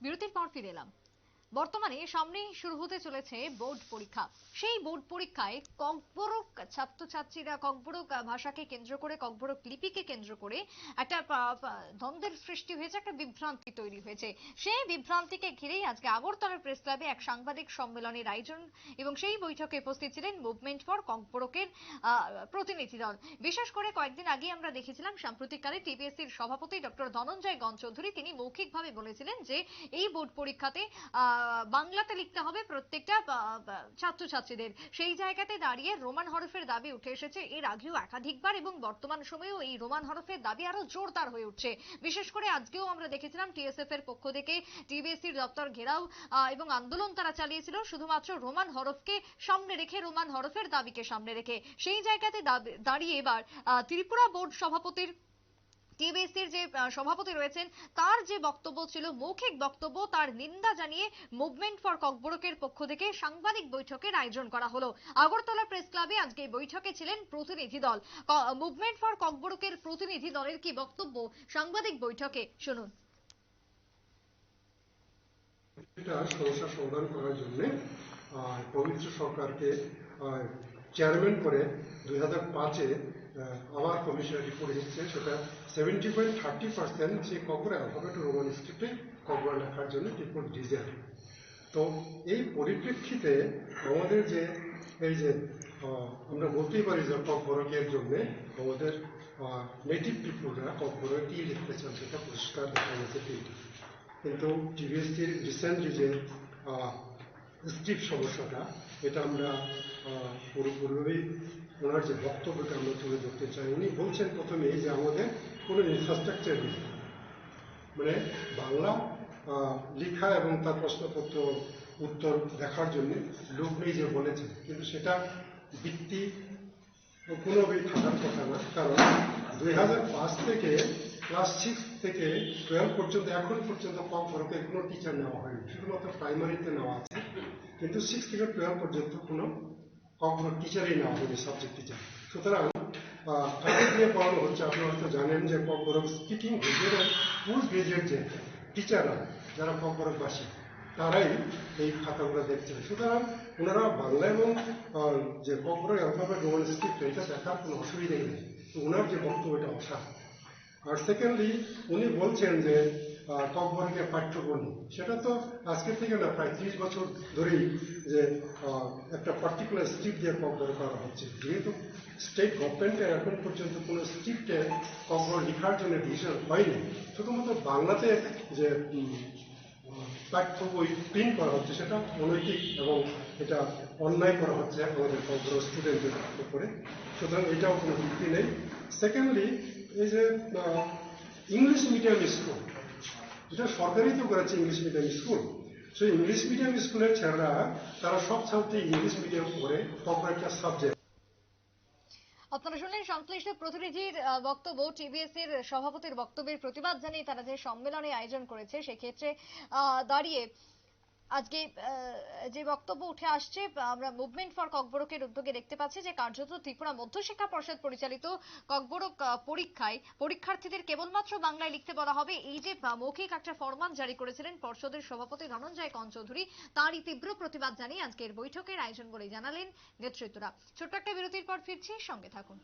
বিরতির পর ফিরে এলাম। বর্তমানে সামনেই শুরু হতে চলেছে বোর্ড পরীক্ষা। সেই বোর্ড পরীক্ষায় ককবরক ছাত্রছাত্রীরা ককবরক ভাষাকে কেন্দ্র করে, ককবরক লিপিকে কেন্দ্র করে একটা দ্বন্দ্বের সৃষ্টি হয়েছে, একটা বিভ্রান্তি তৈরি হয়েছে। সেই বিভ্রান্তিকে ঘিরেই আজকে আগরতলা প্রেস ক্লাবে এক সাংবাদিক সম্মেলনের আয়োজন এবং সেই বৈঠকে উপস্থিত ছিলেন মুভমেন্ট ফর ককবরকের প্রতিনিধি দল। বিশেষ করে কয়েকদিন আগে আমরা দেখেছিলাম, সাম্প্রতিককালে টিবিএসসির সভাপতি ডক্টর ধনঞ্জয় গণ চৌধুরী তিনি মৌখিকভাবে বলেছিলেন যে এই বোর্ড পরীক্ষাতে বাংলাতে লিখতে হবে প্রত্যেকটা ছাত্রছাত্রীদের। সেই জায়গাতে দাঁড়িয়ে রোমান হরফের দাবি উঠে এসেছে, এর আগেও একাধিকবার এবং বর্তমান সময়েও এই রোমান হরফের দাবি আরও জোরদার হয়ে উঠছে। বিশেষ করে আজকেও আমরা দেখেছিলাম টিএসএফ এর পক্ষ থেকে টিবিএসসির দপ্তর ঘেরাও এবং আন্দোলন তারা চালিয়েছিল, শুধুমাত্র রোমান হরফকে সামনে রেখে, রোমান হরফের দাবিকে সামনে রেখে। সেই জায়গাতে দাঁড়িয়ে এবার ত্রিপুরা বোর্ড সভাপতির টিবিএসসির যে সভাপতি রয়েছেন, তার যে বক্তব্য ছিল, মৌখিক বক্তব্য, তার নিন্দা জানিয়ে মুভমেন্ট ফর ককবরকের পক্ষ থেকে সাংবাদিক বৈঠকের আয়োজন করা হলো। আগরতলা প্রেস ক্লাবে আজকে বৈঠকে ছিলেন প্রতিনিধি দল। মুভমেন্ট ফর ককবরকের প্রতিনিধি দলের কি বক্তব্য? সাংবাদিক বৈঠকে, শুনুন। এটা সমস্যা সমাধান করার জন্য পবিত্র সরকারকে চেয়ারম্যান করে দুই হাজার পাঁচে আবার কমিশনের রিপোর্ট এসেছে, সেটা সেভেন্টি পয়েন্ট থার্টি পার্সেন্ট সেই কবর অ্যালফাবেট রোমান স্ক্রিপ্টে কবর লেখার জন্য রিপোর্ট ডিজাইন তো এই পরিপ্রেক্ষিতে আমাদের যে, এই যে আমরা বলতেই পারি যে ককবরকের জন্য আমাদের নেটিভ পিপুলরা ককবরক কি লিখতে চান সেটা পরিষ্কার দেখা গেছে তিনটি। কিন্তু টিভিএসটির রিসেন্টলি যে স্ক্রিপ্ট সমস্যাটা, এটা আমরা পুরোপুরি ওনার যে বক্তব্যটা আমরা তুলে ধরতে চাই, উনি বলছেন প্রথমেই যে আমাদের কোনো ইনফ্রাস্ট্রাকচার নেই। মানে বাংলা লেখা এবং তার প্রশ্নপত্র উত্তর দেখার জন্য লোক নেই যে বলেছেন। কিন্তু সেটা ভিত্তি কোনোভাবেই থাকার কথা না, কারণ দুই হাজার পাঁচ থেকে ক্লাস সিক্স থেকে টুয়েলভ পর্যন্ত, এখন পর্যন্ত কম ফরকে কোনো টিচার নেওয়া হয়নি। শুধুমাত্র প্রাইমারিতে নেওয়া আছে। কিন্তু সিক্স থেকে টুয়েলভ পর্যন্ত কোনো কম টিচারই নেওয়া হয়নি সাবজেক্ট টিচার সুতরাং কাদের দিয়ে পড়ানো হচ্ছে, আপনারা হয়তো জানেন যে কম্পরক স্পিকিং গ্রেজুয়েট পোস্ট গ্রেজুয়েট যে টিচাররা যারা কম্পরকবাসী তারাই এই খাতাগুলো দেখছেন। সুতরাং, ওনারা বাংলা এবং যে কম্পরক অ্যালফাবেট রোমান স্ক্রিপ্ট এটা দেখার কোনো অসুবিধাই নেই। ওনার যে বক্তব্য এটা অসার আর সেকেন্ডলি উনি বলছেন যে ককবরকের পাঠ্যবর্ণী সেটা তো আজকে থেকে না, প্রায় ত্রিশ বছর ধরেই যে একটা পার্টিকুলার স্ট্রিপ দিয়ে ককবর করা হচ্ছে। যেহেতু স্টেট গভর্নমেন্টের এখন পর্যন্ত কোনো স্ট্রিপ্টে ককবর লেখার জন্য ডিসিশন হয়নি। শুধুমাত্র বাংলাতে যে পাঠ্য বই প্রিন্ট করা হচ্ছে, সেটা অনৈতিক এবং এটা অন্যায় করা হচ্ছে আমাদের ককবর স্টুডেন্টদের উপরে। সুতরাং এটাও কোনো ভিত্তি নেই। সেকেন্ডলি এই যে ইংলিশ মিডিয়াম স্কুল এটা সরকারি তো করেছে ইংলিশ মিডিয়াম স্কুল সেই ইংলিশ মিডিয়াম স্কুলের ছেলেরা, তারা সব ছাত্রী ইংলিশ মিডিয়াম পড়ে তখন একটা সাবজেক্ট আপনারা শুনলেন সংশ্লিষ্ট প্রতিনিধির বক্তব্য। টিবিএস এর সভাপতির বক্তব্যের প্রতিবাদ জানিয়ে তারা যে সম্মেলনে আয়োজন করেছে, সেক্ষেত্রে দাঁড়িয়ে আজকে যে বক্তব্য উঠে আসছে, আমরা মুভমেন্ট ফর ককবরকের উদ্যোগে দেখতে পাচ্ছি যে কার্যত ত্রিপুরা মধ্যশিক্ষা পর্ষদ পরিচালিত ককবরক পরীক্ষায় পরীক্ষার্থীদের কেবলমাত্র বাংলায় লিখতে বলা হবে। এই যে মৌখিক একটা ফরমান জারি করেছিলেন পর্ষদের সভাপতি ধনঞ্জয় চৌধুরী তারই তীব্র প্রতিবাদ জানিয়ে আজকের বৈঠকের আয়োজন বলে জানালেন নেতৃত্বরা। ছোট্ট একটা বিরতির পর ফিরছি, সঙ্গে থাকুন।